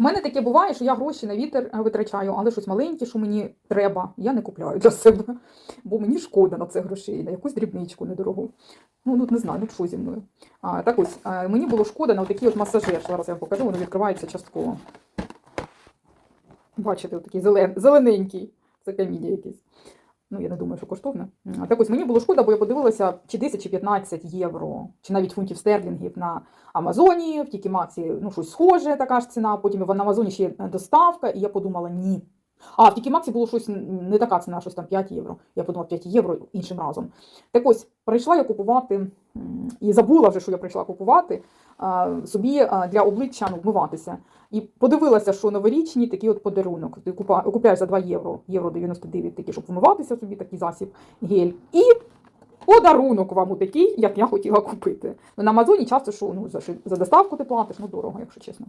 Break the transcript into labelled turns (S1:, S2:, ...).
S1: У мене таке буває, що я гроші на вітер е, витрачаю, але щось маленьке, що мені треба, я не купляю для себе. Бо мені шкода на це грошей, на якусь дрібничку недорогу. Ну, ну не знаю, ну що зі мною. А, так ось, е, мені було шкода на такий от масажер. Зараз я вам покажу, воно відкривається частково. Бачите, такий зелен, зелененький. Це каміння якийсь. Ну, я не думаю, що коштовне. А, Так ось мені було шкода, бо я подивилася, чи 10 чи 15 євро, чи навіть фунтів стерлінгів на Амазоні, в Тікі Максі, ну, щось схоже, така ж ціна. Потім в Амазоні ще є доставка, і я подумала, ні. А в Тікі Максі було щось не така ціна, щось там 5 євро. Я подумала, 5 євро іншим разом. Так ось, прийшла я купувати, і забула вже, що я прийшла купувати собі для обличчя ну, вмиватися. І подивилася, що новорічні такий от подарунок. Ти купляєш за 2 євро, євро 99 такі, щоб вмиватися собі, такий засіб, гель. І подарунок вам у такий, як я хотіла купити. На Амазоні часто, що ну, за, за доставку ти платиш, ну дорого, якщо чесно.